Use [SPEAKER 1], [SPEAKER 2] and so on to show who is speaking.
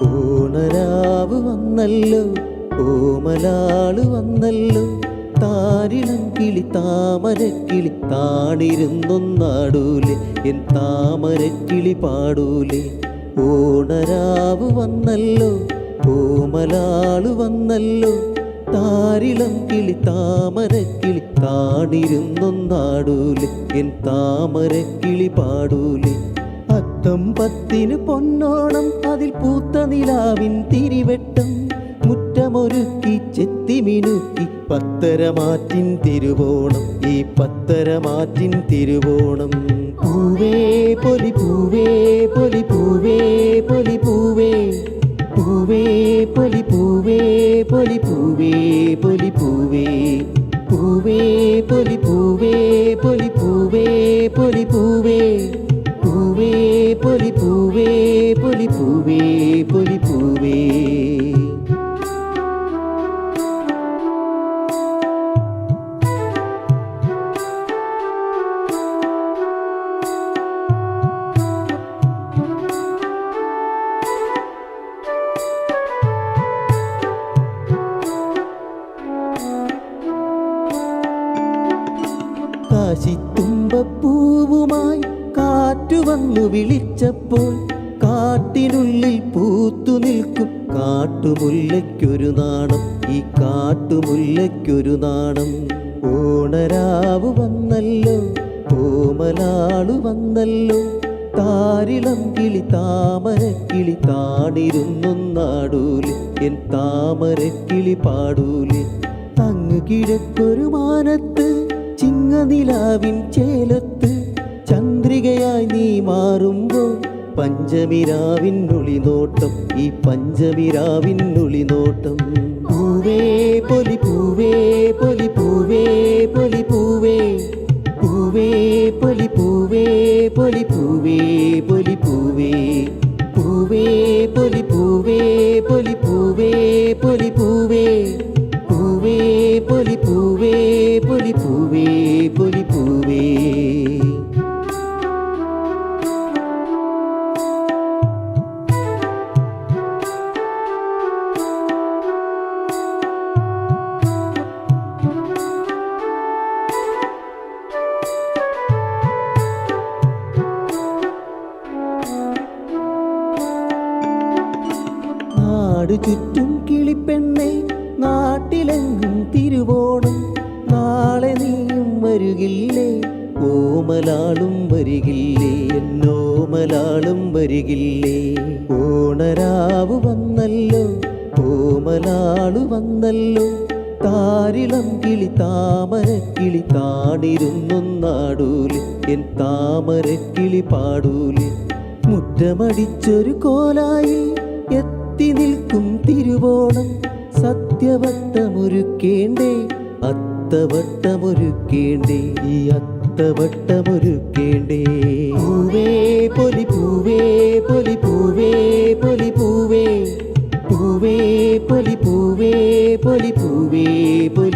[SPEAKER 1] പൂണരാവ് വന്നല്ലോ ഓമലാൾ വന്നല്ലോ. താരിളം കിളി താമരക്കിളി താണിരുന്നൊന്നാടൂലെ എൻ താമരക്കിളി പാടൂലെ. ഓണരാവ് വന്നല്ലോ ഓമലാൾ വന്നല്ലോ. താരിളം കിളി താമരക്കിളി താണിരുന്നൊന്നാടൂലെ എൻ താമരക്കിളി പാടൂലെ. അത്തം പത്തിന് പൊന്നോണം അതിൽ പൂത്ത നിലാവിൻ തിരിവെട്ടം. മുറ്റമൊരുക്കി ചെത്തിമിനുക്കി പത്തരമാറ്റിൻ തിരുവോണം. ഈ പത്തരമാറ്റിൻ തിരുവോണം. പൂവേ പൊലി പൂവേ പൊലി പൂവേ പൊലി പൂവേ. പൂവേ പൊലി പൂവേ പൊലി പൂവേ. കാശിത്തുമ്പപ്പൂവുമായി കാറ്റു വന്നു വിളിച്ചപ്പോൾ കാട്ടിനുള്ളിൽ പൂത്തു നിൽക്കും. കാട്ടുമുല്ലയ്ക്കൊരു നാണം ഈ കാട്ടുമുല്ലയ്ക്കൊരു നാണം. ഓണരാവ് വന്നല്ലോ ഓമലാളു വന്നല്ലോ താരിളം കിളി താമരക്കിളി താണിരുന്നൊന്നാടൂലെ എൻ താമരക്കിളി പാടൂൽ. തങ്ങു കിഴക്കൊരു മാനത്ത് ചിങ്ങനിലാവിൻ ചേലത്ത് ചന്ദ്രികയായി നീ മാറുമ്പോൾ പഞ്ചമിരാവിൻ ഒളിനോട്ടം ഈ പഞ്ചമിരാവിൻ ഒളിനോട്ടം. പൂവേ പൊലി പൂവേ പൊലി പൂവേ പൊലി പൂവേ പൂവേ പൊലി പൂവേ പൊലി പൂവേ നാട് ചുറ്റും കിളിപ്പെണ്ണെ നാട്ടിലെങ്ങും തിരുവോണം. നാളെ നീയും വരുകില്ലേ ഓമലാളും വരികില്ലേ എന്നോമലാളും വരികില്ലേ. ഓണരാവ് വന്നല്ലോ ഓമലാളു വന്നല്ലോ. താരിളം കിളി താമരക്കിളി നാടൂൽ എൻ താമരക്കിളി പാടൂൽ മുറ്റമടിച്ചൊരു കോലായി തിരുവോണം സത്യവട്ടമൊരുക്കേണ്ടേ? അത്തവട്ടമൊരുക്കേണ്ടേ? ഈ അത്തവട്ടമൊരുക്കേണ്ടേ? പൂവേ പൊലി പൂവേ പൊലി പൂവേ പൊലി പൂവേ. പൂവേ പൊലി പൂവേ പൊലി പൂവേ പൊലി